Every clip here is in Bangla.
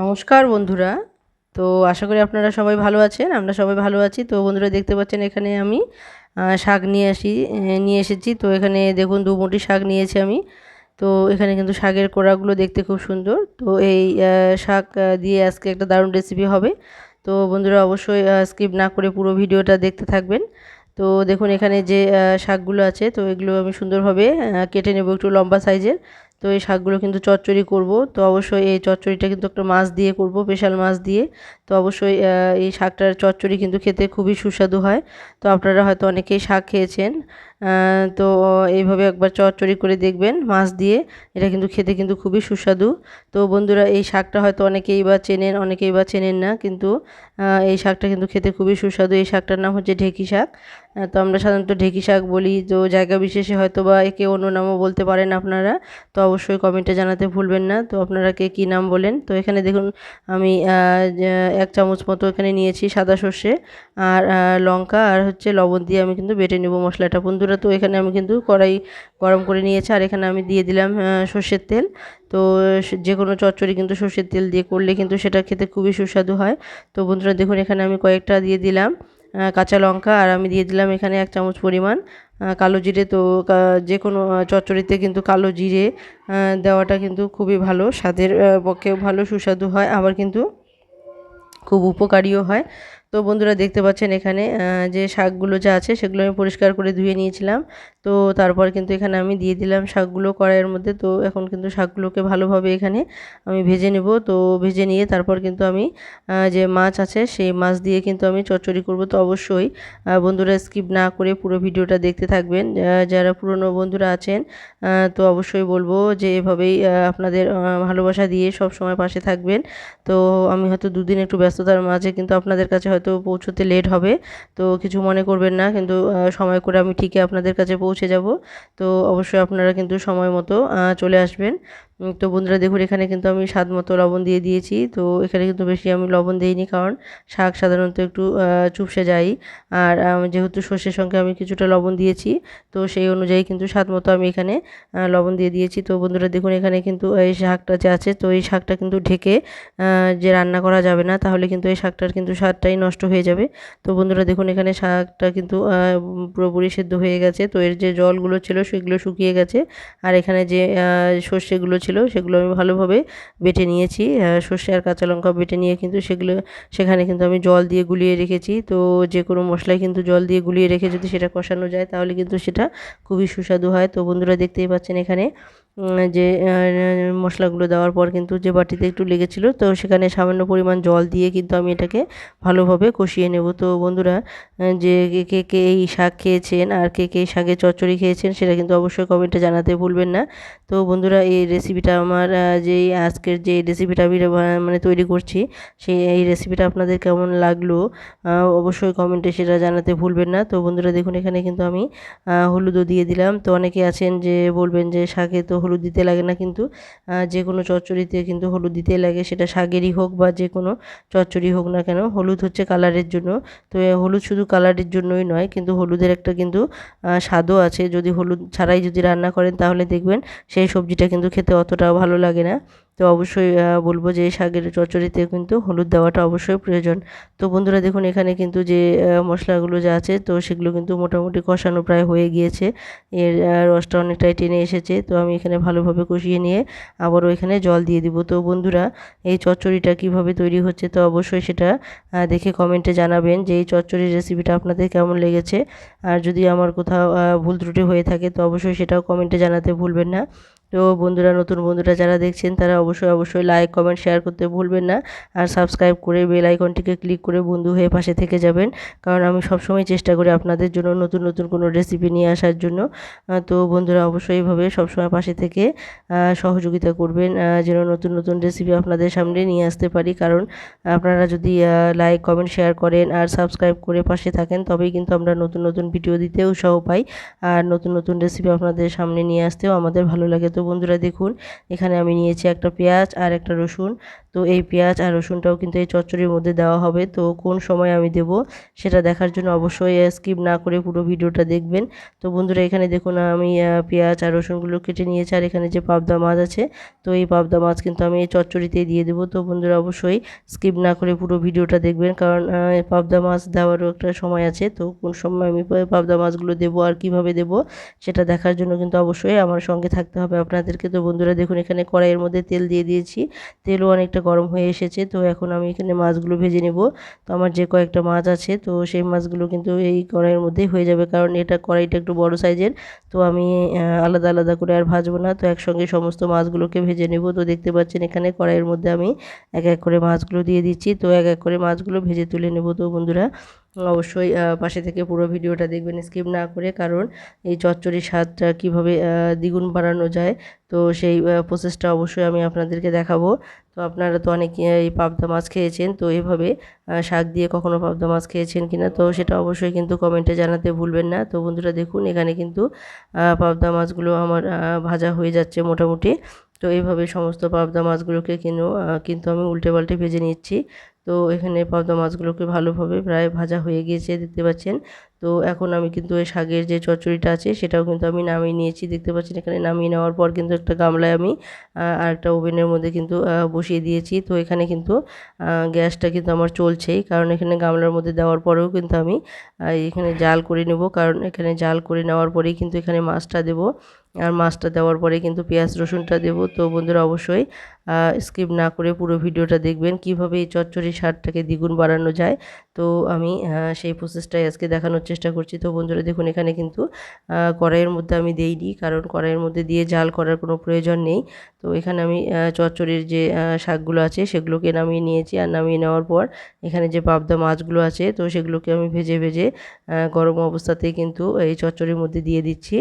নমস্কার বন্ধুরা। তো আশা করি আপনারা সবাই ভালো আছেন, আমরা সবাই ভালো আছি। তো বন্ধুরা দেখতে পাচ্ছেন এখানে আমি শাক নিয়ে আসি নিয়ে এসেছি। তো এখানে দেখুন দু মুঠি শাক নিয়েছি আমি। তো এখানে কিন্তু শাকের কোড়াগুলো দেখতে খুব সুন্দর। তো এই শাক দিয়ে আজকে একটা দারুণ রেসিপি হবে। তো বন্ধুরা অবশ্যই স্কিপ না করে পুরো ভিডিওটা দেখতে থাকবেন। তো দেখুন এখানে যে শাকগুলো আছে, তো এগুলো আমি সুন্দরভাবে কেটে নেব একটু লম্বা সাইজের তো এই শাকগুলো কিন্তু চচ্চড়ি করব। তো অবশ্যই এই চচ্চড়িটা কিন্তু একটা মাছ দিয়ে করব, স্পেশাল মাছ দিয়ে। তো অবশ্যই এই শাকটার চচ্চড়ি কিন্তু খেতে খুবই সুস্বাদু হয়। তো আপনারা হয়তো অনেকেই শাক খেয়েছেন। তো এইভাবে একবার চচ্চড়ি করে দেখবেন মাছ দিয়ে। এটা কিন্তু খেতে কিন্তু খুবই সুস্বাদু। তো বন্ধুরা, এই শাকটা হয়তো অনেকেই বা চেনেন, অনেকেই বা চেনেন না, কিন্তু এই শাকটা কিন্তু খেতে খুবই সুস্বাদু। এই শাকটার নাম হচ্ছে ঢেকি শাক। তো আমরা সাধারণত ঢেকি শাক বলি। তো জায়গা বিশেষে হয়তো বা একে অন্য নামও বলতে পারেন আপনারা। তো অবশ্যই কমেন্টে জানাতে ভুলবেন না। তো আপনারা কে কী নাম বলেন? তো এখানে দেখুন, আমি এক চামচ মতো এখানে নিয়েছি সাদা সর্ষে আর লঙ্কা আর হচ্ছে লবণ দিয়ে আমি কিন্তু বেটে নেব মশলাটা। বন্ধুরা তো এখানে আমি কিন্তু কড়াই গরম করে নিয়েছি, আর এখানে আমি দিয়ে দিলাম সর্ষের তেল। তো যে কোনো চচ্চড়ি কিন্তু সর্ষের তেল দিয়ে করলে কিন্তু সেটা খেতে খুবই সুস্বাদু হয়। তো বন্ধুরা, দেখুন, এখানে আমি কয়েকটা দিয়ে দিলাম কাঁচা লঙ্কা, আর আমি দিয়ে দিলাম এখানে এক চামচ পরিমাণ কালো জিরে। তো যে কোনো চচ্চড়িতে কিন্তু কালো জিরে দেওয়াটা কিন্তু খুবই ভালো, স্বাদের পক্ষেও ভালো, সুস্বাদু হয়, আবার কিন্তু খুব উপকারীও হয়। তো বন্ধুরা দেখতে পাচ্ছেন এখানে যে শাকগুলো যা আছে সেগুলো আমি পরিষ্কার করে ধুয়ে নিয়েছিলাম। তো তারপর কিন্তু এখানে আমি দিয়ে দিলাম শাকগুলো কড়াইয়ের মধ্যে। তো এখন কিন্তু শাকগুলোকে ভালোভাবে এখানে আমি ভেজে নেব। তো ভেজে নিয়ে তারপর কিন্তু আমি যে মাছ আছে সেই মাছ দিয়ে কিন্তু আমি চচ্চড়ি করব। তো অবশ্যই বন্ধুরা স্কিপ না করে পুরো ভিডিওটা দেখতে থাকবেন। যারা পুরনো বন্ধুরা আছেন তো অবশ্যই বলব যে এভাবেই আপনাদের ভালোবাসা দিয়ে সব সময় পাশে থাকবেন। তো আমি হয়তো দুদিন একটু ব্যস্ততার মাঝে কিন্তু আপনাদের কাছে হয়তো পৌঁছতে লেট হবে। তো কিছু মনে করবেন না। কিন্তু সময় করে আমি ঠিকই আপনাদের কাছে পৌঁছে যাব। তো অবশ্যই আপনারা কিন্তু সময় মতো চলে আসবেন। তো বন্ধুরা দেখুন, এখানে কিন্তু আমি স্বাদ মতো লবণ দিয়ে দিয়েছি। তো এখানে কিন্তু বেশি আমি লবণ দিইনি, কারণ শাক সাধারণত একটু চুপসে যায় আর যেহেতু সর্ষের সঙ্গে আমি কিছুটা লবণ দিয়েছি, তো সেই অনুযায়ী কিন্তু স্বাদ মতো আমি এখানে লবণ দিয়ে দিয়েছি। তো বন্ধুরা দেখুন, এখানে কিন্তু এই শাকটা যে আছে, তো এই শাকটা কিন্তু ঢেকে যে রান্না করা যাবে না, তাহলে কিন্তু এই শাকটার কিন্তু স্বাদটাই নষ্ট হয়ে যাবে। তো বন্ধুরা দেখুন, এখানে শাকটা কিন্তু পুরোপুরি সেদ্ধ হয়ে গেছে। তো এর যে জলগুলো ছিল, সেগুলো শুকিয়ে গেছে। আর এখানে যে সর্ষেগুলো ছিল সেগুলো আমি ভালোভাবে বেটে নিয়েছি। সর্ষে আর কাঁচা লঙ্কা বেটে নিয়ে কিন্তু সেগুলো, সেখানে কিন্তু আমি জল দিয়ে গুলিয়ে রেখেছি। তো যে কোনো মশলায় কিন্তু জল দিয়ে গুলিয়ে রেখে যদি সেটা কষানো যায়, তাহলে কিন্তু সেটা খুবই সুস্বাদু হয়। তো বন্ধুরা দেখতেই পাচ্ছেন এখানে। যে মশলাগুলো দেওয়ার পর কিন্তু যে বাটিতে একটু লেগেছিলো, তো সেখানে সামান্য পরিমাণ জল দিয়ে কিন্তু আমি এটাকে ভালোভাবে কষিয়ে নেব। তো বন্ধুরা যে কে কে এই শাক খেয়েছেন আর কে কে শাকের চচ্চড়ি খেয়েছেন সেটা কিন্তু অবশ্যই কমেন্টে জানাতে ভুলবেন না। তো বন্ধুরা, এই রেসিপিটা আমার যে আজকের যে রেসিপিটা আমি মানে তৈরি করছি, সেই, এই রেসিপিটা আপনাদের কেমন লাগল অবশ্যই কমেন্টে সেটা জানাতে ভুলবেন না। তো বন্ধুরা, দেখুন এখানে কিন্তু আমি হলুদও দিয়ে দিলাম। তো অনেকে আছেন যে বলবেন যে শাকে তো হলুদ দিতে লাগে না কিন্তু যে কোনো চচ্চড়িতে কিন্তু হলুদ দিতে লাগে, সেটা শাকেরই হোক বা যে কোনো চচ্চড়ি হোক না কেন, হলুদ হচ্ছে কালারের জন্য। তো হলুদ শুধু কালারের জন্যই নয়, কিন্তু হলুদের একটা কিন্তু স্বাদও আছে। যদি হলুদ ছাড়াই যদি রান্না করেন, তাহলে দেখবেন সেই সবজিটা কিন্তু খেতে অতটাও ভালো লাগে না। তো, অবশ্যই বলব যে শাকের চচ্চড়িতে কিন্তু হলুদ দেওয়াটা অবশ্যই প্রয়োজন। তো, বন্ধুরা দেখুন, এখানে কিন্তু যে মশলাগুলো যা আছে, তো সেগুলো কিন্তু মোটামুটি কষানো প্রায় হয়ে গিয়েছে। এর রসটা অনেকটাই টেনে এসেছে। তো, আমি এখানে ভালোভাবে কষিয়ে নিয়ে আবারও এখানে জল দিয়ে দিব। তো বন্ধুরা, এই চচ্চড়িটা কীভাবে তৈরি হচ্ছে তো অবশ্যই সেটা দেখে কমেন্টে জানাবেন যে এই চচ্চড়ির রেসিপিটা আপনাদের কেমন লেগেছে। আর যদি আমার কোথাও ভুল ত্রুটি হয়ে থাকে তো অবশ্যই সেটাও কমেন্টে জানাতে ভুলবেন না। তো বন্ধুরা, নতুন বন্ধুরা যারা দেখছেন, তারা অবশ্যই অবশ্যই লাইক কমেন্ট শেয়ার করতে ভুলবেন না। আর সাবস্ক্রাইব করে বেল আইকনটিকে ক্লিক করে বন্ধু হয়ে পাশে থেকে যাবেন। কারণ আমি সবসময় চেষ্টা করি আপনাদের জন্য নতুন নতুন কোনো রেসিপি নিয়ে আসার জন্য। তো বন্ধুরা, অবশ্যই এইভাবে সবসময় পাশে থেকে সহযোগিতা করবেন যেন নতুন নতুন রেসিপি আপনাদের সামনে নিয়ে আসতে পারি। কারণ আপনারা যদি লাইক কমেন্ট শেয়ার করেন আর সাবস্ক্রাইব করে পাশে থাকেন, তবেই কিন্তু আমরা নতুন নতুন ভিডিও দিতে উৎসাহ পাই। আর নতুন নতুন রেসিপি আপনাদের সামনে নিয়ে আসতেও আমাদের ভালো লাগে। তো তো বন্ধুরা দেখুন, এখানে আমি নিয়েছি একটা পেঁয়াজ আর একটা রসুন। তো এই পেঁয়াজ আর রসুনটাও কিন্তু এই চচ্চড়ির মধ্যে দেওয়া হবে। তো কোন সময় আমি দেব সেটা দেখার জন্য অবশ্যই স্কিপ না করে পুরো ভিডিওটা দেখবেন। তো বন্ধুরা এখানে দেখুন, আমি পেঁয়াজ আর রসুনগুলো কেটে নিয়েছি আর এখানে যে পাবদা মাছ আছে, তো এই পাবদা মাছ কিন্তু আমি এই চচ্চড়িতেই দিয়ে দেবো। তো বন্ধুরা অবশ্যই স্কিপ না করে পুরো ভিডিওটা দেখবেন, কারণ পাবদা মাছ দেওয়ারও একটা সময় আছে। তো কোন সময় আমি পাবদা মাছগুলো দেবো আর কীভাবে দেবো সেটা দেখার জন্য কিন্তু অবশ্যই আমার সঙ্গে থাকতে হবে আপনাদেরকে তো বন্ধুরা দেখুন, এখানে কড়াইয়ের মধ্যে তেল দিয়ে দিয়েছি। তেলও অনেকটা গরম হয়ে এসেছে, তো এখন আমি এখানে মাছগুলো ভেজে নেব। তো আমার যে কয়েকটা মাছ আছে, তো সেই মাছগুলো কিন্তু এই কড়াইয়ের মধ্যেই হয়ে যাবে, কারণ এটা কড়াইটা একটু বড় সাইজের। তো আমি আলাদা আলাদা করে আর ভাজবো না। তো একসঙ্গে সমস্ত মাছগুলোকে ভেজে নেব। তো দেখতে পাচ্ছেন এখানে কড়াইয়ের মধ্যে আমি এক এক করে মাছগুলো দিয়ে দিচ্ছি। তো এক এক করে মাছগুলো ভেজে তুলে নেব। তো বন্ধুরা অবশ্যই পাশে থেকে পুরো ভিডিওটা দেখবেন স্কিপ না করে। কারণ এই চচ্চড়ির স্বাদটা কীভাবে দ্বিগুণ বাড়ানো যায়, তো সেই প্রসেসটা অবশ্যই আমি আপনাদেরকে দেখাবো। তো আপনারা তো অনেক এই পাবদা মাছ খেয়েছেন, তো এভাবে শাক দিয়ে কখনো পাবদা মাছ খেয়েছেন কিনা, তো সেটা অবশ্যই কিন্তু কমেন্টে জানাতে ভুলবেন না। তো বন্ধুরা দেখুন, এখানে কিন্তু পাবদা মাছগুলো আমার ভাজা হয়ে যাচ্ছে মোটামুটি। তো এইভাবে সমস্ত পাবদা মাছগুলোকে কিনো কিন্তু আমি উল্টে পাল্টে ভেজে নিচ্ছি। তো এখানে পাবদা মাছগুলোকে ভালোভাবে প্রায় ভাজা হয়ে গিয়েছে দেখতে পাচ্ছেন। তো এখন আমি কিন্তু ওই শাকের যে চচ্চড়িটা আছে, সেটাও কিন্তু আমি নামিয়ে নিয়েছি। দেখতে পাচ্ছেন এখানে নামিয়ে নেওয়ার পর কিন্তু একটা গামলায় আমি আর একটা ওভেনের মধ্যে কিন্তু বসিয়ে দিয়েছি। তো এখানে কিন্তু গ্যাসটা কিন্তু আমার চলছেই। কারণ এখানে গামলার মধ্যে দেওয়ার পরেও কিন্তু আমি এখানে জাল করে নেব। কারণ এখানে জাল করে নেওয়ার পরেই কিন্তু এখানে মাছটা দেব। আর মাছটা দেওয়ার পরে কিন্তু পেঁয়াজ রসুনটা দেবো। তো বন্ধুরা অবশ্যই স্কিপ না করে পুরো ভিডিওটা দেখবেন, কীভাবে এই চচ্চড়ি স্বাদটাকে দ্বিগুণ বাড়ানো যায়। তো আমি সেই প্রসেসটাই আজকে দেখানোর চেষ্টা করছি। তো বন্ধুরা দেখুন, এখানে কিন্তু কড়াইয়ের মধ্যে আমি দিইনি, কারণ কড়াইয়ের মধ্যে দিয়ে জাল করার কোনো প্রয়োজন নেই। তো এখানে আমি চচ্চড়ির যে শাকগুলো আছে, সেগুলোকে নামিয়ে নিয়েছি। আর নামিয়ে নেওয়ার পর, এখানে যে পাবদা মাছগুলো আছে, তো সেগুলোকে আমি ভেজে ভেজে গরম অবস্থাতেই কিন্তু এই চচ্চড়ির মধ্যে দিয়ে দিচ্ছি।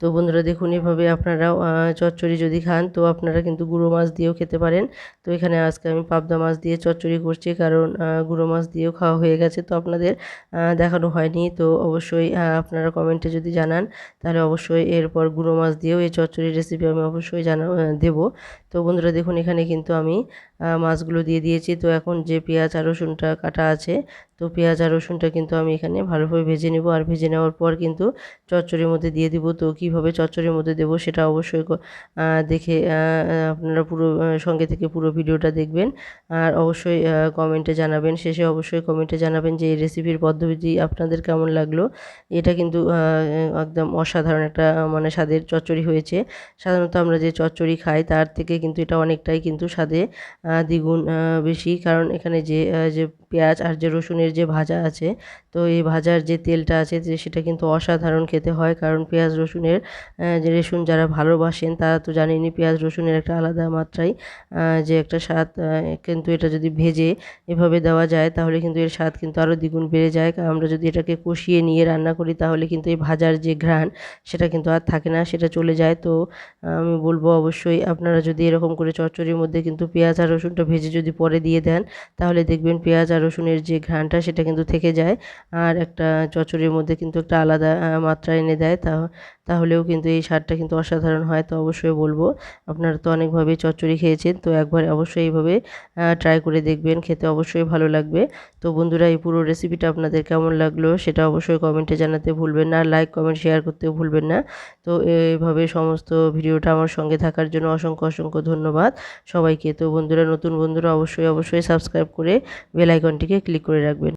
তো বন্ধুরা দেখুন, এভাবে আপনারাও চচ্চড়ি যদি খান, তো আপনারা কিন্তু গুঁড়ো মাছ দিয়েও খেতে পারেন। তো এখানে আজকে আমি পাবদা মাছ দিয়ে চচ্চড়ি করছি, কারণ গুঁড়ো মাছ দিয়েও খাওয়া হয়ে গেছে। তো আপনাদের দেখানো হয়নি, তো অবশ্যই আপনারা কমেন্টে যদি জানান, তাহলে অবশ্যই এরপর গুঁড়ো মাছ দিয়েও এই চচ্চড়ির রেসিপি আমি অবশ্যই জানা দেবো। তো বন্ধুরা দেখুন, এখানে কিন্তু আমি মাছগুলো দিয়ে দিয়েছি। তো এখন যে পেঁয়াজ আর রসুনটা কাটা আছে তো পেঁয়াজ আর রসুনটা কিন্তু আমি এখানে ভালোভাবে ভেজে নেব। আর ভেজে নেওয়ার পর কিন্তু চচ্চড়ির মধ্যে দিয়ে দিব। তো কীভাবে চচ্চড়ির মধ্যে দেবো সেটা অবশ্যই দেখে আপনারা পুরো সঙ্গে থেকে পুরো ভিডিওটা দেখবেন। আর অবশ্যই কমেন্টে জানাবেন। শেষে অবশ্যই কমেন্টে জানাবেন যে এই রেসিপির পদ্ধতি আপনাদের কেমন লাগল। এটা কিন্তু একদম অসাধারণ একটা মানে স্বাদের চচ্চড়ি হয়েছে। সাধারণত আমরা যে চচ্চড়ি খাই তার থেকে কিন্তু এটা অনেকটাই কিন্তু স্বাদে দ্বিগুণ বেশি। কারণ এখানে যে যে পেঁয়াজ আর যে রসুনের যে ভাজা আছে, তো এই ভাজার যে তেলটা আছে, যে সেটা কিন্তু অসাধারণ খেতে হয়। কারণ পেঁয়াজ রসুনের যে রসুন যারা ভালোবাসেন, তারা তো জানেনই পেঁয়াজ রসুনের একটা আলাদা মাত্রায় যে একটা স্বাদ কিন্তু এটা যদি ভেজে এভাবে দেওয়া যায়, তাহলে কিন্তু এর স্বাদ কিন্তু আরও দ্বিগুণ বেড়ে যায়। আমরা যদি এটাকে কষিয়ে নিয়ে রান্না করি, তাহলে কিন্তু এই ভাজার যে ঘ্রাণ, সেটা কিন্তু আর থাকে না, সেটা চলে যায়। তো, আমি বলব অবশ্যই, আপনারা যদি এরকম করে চচ্চড়ির মধ্যে কিন্তু পেঁয়াজ আর রসুনটা ভেজে যদি পরে দিয়ে দেন, তাহলে দেখবেন পেঁয়াজ আর রসুনের যে ঘ্রাণটা সেটা কিন্তু থেকে যায় আর একটা চচ্চড়ির মধ্যে কিন্তু একটা আলাদা মাত্রা এনে দেয়। তা, তাহলেও কিন্তু এই স্বাদটা কিন্তু অসাধারণ হয়, তো অবশ্যই বলব। আপনারা তো অনেকভাবে চচ্চড়ি খেয়েছেন, তো একবার অবশ্যই এইভাবে ট্রাই করে দেখবেন, খেতে অবশ্যই ভালো লাগবে। তো বন্ধুরা, এই পুরো রেসিপিটা আপনাদের কেমন লাগল সেটা অবশ্যই কমেন্টে জানাতে ভুলবেন না লাইক কমেন্ট শেয়ার করতেও ভুলবেন না। তো এইভাবে সমস্ত ভিডিওটা আমার সঙ্গে থাকার জন্য অসংখ্য অসংখ্য ধন্যবাদ সবাইকে। তো বন্ধুরা, নতুন বন্ধুরা অবশ্যই অবশ্যই সাবস্ক্রাইব করে বেল আইকনটিকে ক্লিক করে রাখবেন।